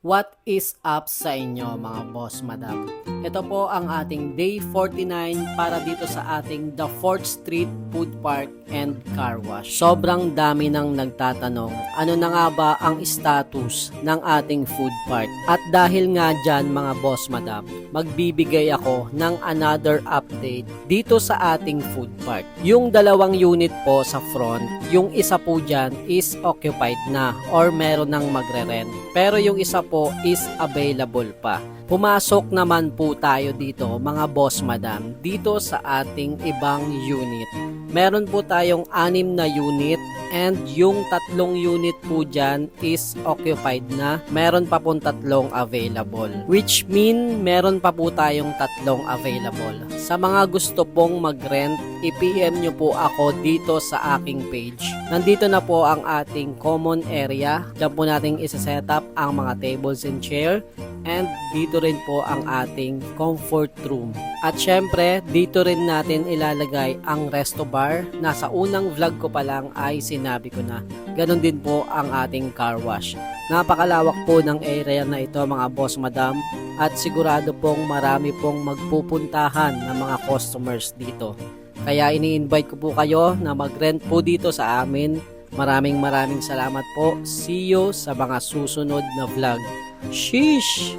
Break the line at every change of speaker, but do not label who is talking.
What is up sa inyo mga boss madam? Ito po ang ating day 49 para dito sa ating The 4th Street Food Park and Car Wash. Sobrang dami nang nagtatanong ano na nga ba ang status ng ating food park. At dahil nga dyan mga boss madam, magbibigay ako ng another update dito sa ating food park. Yung dalawang unit po sa front, yung isa po dyan is occupied na or meron nang magre-rent. Pero yung isa po is available pa. Pumasok naman po tayo dito mga boss madam dito sa ating ibang unit. Meron po tayong anim na unit and yung tatlong unit po dyan is occupied na. Meron pa pong tatlong available. Which mean meron pa po tayong tatlong available. Sa mga gusto pong mag-rent, i-PM nyo po ako dito sa aking page. Nandito na po ang ating common area. Diyan po natin isa-set up ang mga tables and chair. And dito rin po ang ating comfort room. At syempre, dito rin natin ilalagay ang resto bar. Nasa unang vlog ko pa lang ay sinabi ko na. Ganon din po ang ating car wash. Napakalawak po ng area na ito mga boss madam at sigurado pong marami pong magpupuntahan ng mga customers dito. Kaya ini-invite ko po kayo na mag-rent po dito sa amin. Maraming maraming salamat po. See you sa mga susunod na vlog. Sheesh!